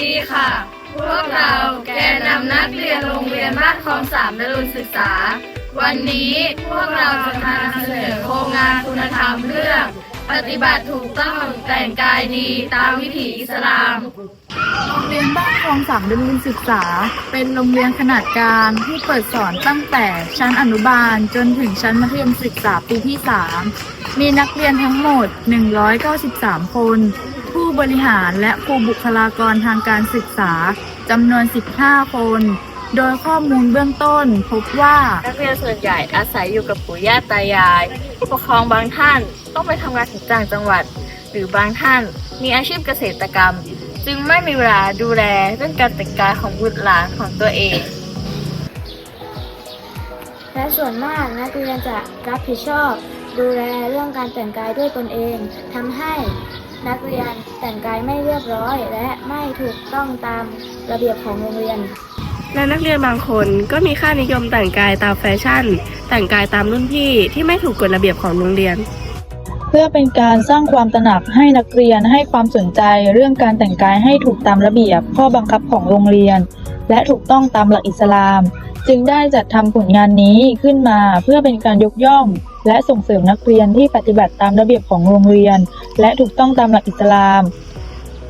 ดีค่ะ พวกเราแกนนำนักเรียนโรงเรียนบ้านคลองสามดรุนศึกษา วันนี้พวกเราจะมานำเสนอโครงงานคุณธรรมเรื่อง ปฏิบัติถูกต้องแต่งกายดีตามวิถีอิสลามโรงเรียนบ้านคลองสามดำเนินศึกษา เป็นโรงเรียนขนาดกลางที่เปิดสอนตั้งแต่ชั้นอนุบาลจนถึงชั้นมัธยมศึกษาปีที่ 3 มีนักเรียนทั้งหมด 193 คน ผู้บริหารและครูบุคลากรทางการศึกษาจำนวน 15 คน โดยข้อมูลเบื้องต้นพบว่า นักเรียนส่วนใหญ่อาศัยอยู่กับปู่ย่าตายาย ผู้ปกครองบางท่านต้องไปทำงานถึงต่างจังหวัด หรือบางท่านมีอาชีพเกษตรกรรม จึงไม่มีเวลาดูแลเรื่องการแต่งกายของบุตรหลานของตัวเอง และส่วนมากนักเรียนจะรับผิดชอบ ดูแลเรื่องการแต่งกายด้วยตนเองทำให้นักเรียนแต่งกายไม่เรียบร้อย และไม่ถูกต้องตามระเบียบของโรงเรียน และนักเรียนบางคนก็มีค่านิยมแต่งกายตามแฟชั่น แต่งกายตามรุ่นพี่ที่ไม่ถูกกฎระเบียบของโรงเรียน เพื่อเป็นการสร้างความตระหนักให้นักเรียนให้ความสนใจเรื่องการแต่งกายให้ถูกตามระเบียบข้อบังคับของโรงเรียน และถูกต้องตามหลักอิสลาม จึงได้จัดทำผลงานนี้ขึ้นมาเพื่อเป็นการยกย่อง และส่งเสริมนักเรียนที่ปฏิบัติตามระเบียบของโรงเรียน และถูกต้องตามหลักอิสลาม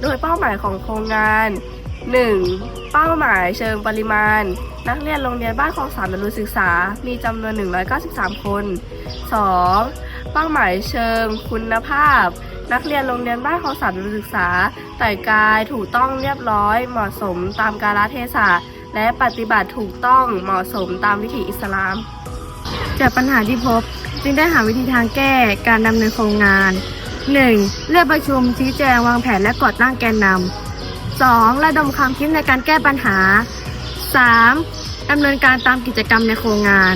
โดยเป้าหมายของโครงงาน 1. เป้าหมายเชิงปริมาณ นักเรียนโรงเรียนบ้านคลองสามนินศึกษา มีจำนวน 193 คน 2. เป้าหมายเชิงคุณภาพ นักเรียนโรงเรียนบ้านคลองสามนินศึกษา แต่งกายถูกต้องเรียบร้อยเหมาะสมตามกาลเทศะ และปฏิบัติถูกต้องเหมาะสมตามวิถีอิสลาม จากปัญหาที่พบจึงได้หาวิธีทางแก้การดำเนินโครงงาน 1. เรียกประชุมชี้แจงวางแผนและก่อตั้งแกนนำ 2. ระดมความคิดในการแก้ปัญหา 3. ดำเนินการตามกิจกรรมในโครงงาน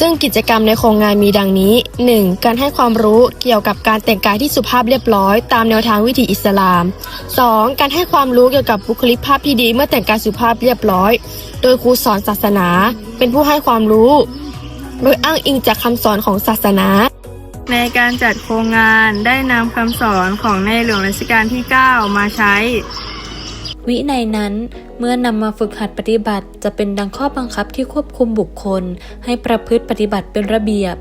ซึ่งกิจกรรมในโครงงานมีดังนี้ 1. การให้ความรู้เกี่ยวกับการแต่งกายที่สุภาพเรียบร้อย ตามแนวทางวิถีอิสลาม 2. การให้ความรู้เกี่ยวกับบุคลิกภาพที่ดีเมื่อแต่งกายสุภาพเรียบร้อย โดยครูสอนศาสนา เป็นผู้ให้ความรู้ โดยอ้างอิงจากคำสอนของศาสนาในการจัดโครงงานได้นำคำสอนของในหลวงรัชกาลที่ 9 มาใช้ วินัยนั้น เมื่อนำมาฝึกหัดปฏิบัติ จะเป็นดังข้อบังคับที่ควบคุมบุคคล ให้ประพฤติปฏิบัติเป็นระเบียบ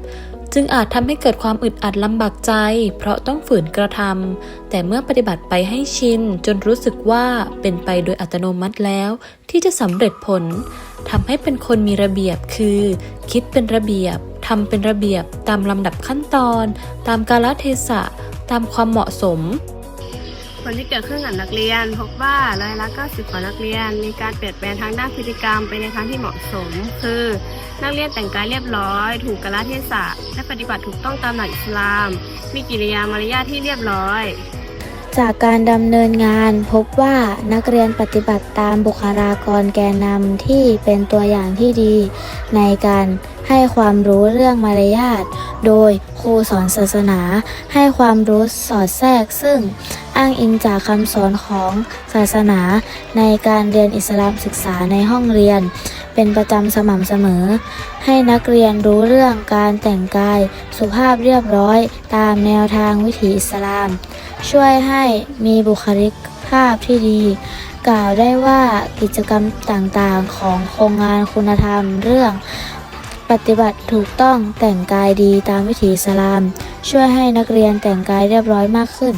จึงอาจทำให้เกิดความอึดอัดลำบากใจ เพราะต้องฝืนกระทำแต่เมื่อปฏิบัติไปให้ชิน จนรู้สึกว่าเป็นไปโดยอัตโนมัติแล้ว ที่จะสำเร็จผลทำให้เป็นคนมีระเบียบคือ คิดเป็นระเบียบทำเป็นระเบียบตามลำดับขั้นตอน ตามกาลเทศะ ตามความเหมาะสม ผลที่เกิดขึ้นกับนักเรียน พบว่าร้อยละ90ของนักเรียน มีการเปลี่ยนแปลงทางด้านพฤติกรรมไปในทางที่เหมาะสม คือ นักเรียนแต่งกายเรียบร้อย ถูกกาลเทศะ และปฏิบัติถูกต้องตามหลักอิสลาม มีกิริยามารยาทที่เรียบร้อยจากการดำเนินงานพบว่านักเรียนปฏิบัติตามบุคลากรแกนนำที่เป็นตัวอย่างที่ดี ในการให้ความรู้เรื่องมารยาท โดยครูสอนศาสนาให้ความรู้สอดแทรกซึ่ง อ้างอิงจากคำสอนของศาสนาในการเรียนอิสลามศึกษาในห้องเรียน เป็นประจำสม่ำเสมอ ให้นักเรียนรู้เรื่องการแต่งกายสุภาพเรียบร้อยตามแนวทางวิถีอิสลาม ช่วยให้มีบุคลิกภาพที่ดี กล่าวได้ว่ากิจกรรมต่างๆ ของโครงงานคุณธรรมเรื่องปฏิบัติถูกต้องแต่งกายดีตามวิถีอิสลาม ช่วยให้นักเรียนแต่งกายเรียบร้อยมากขึ้น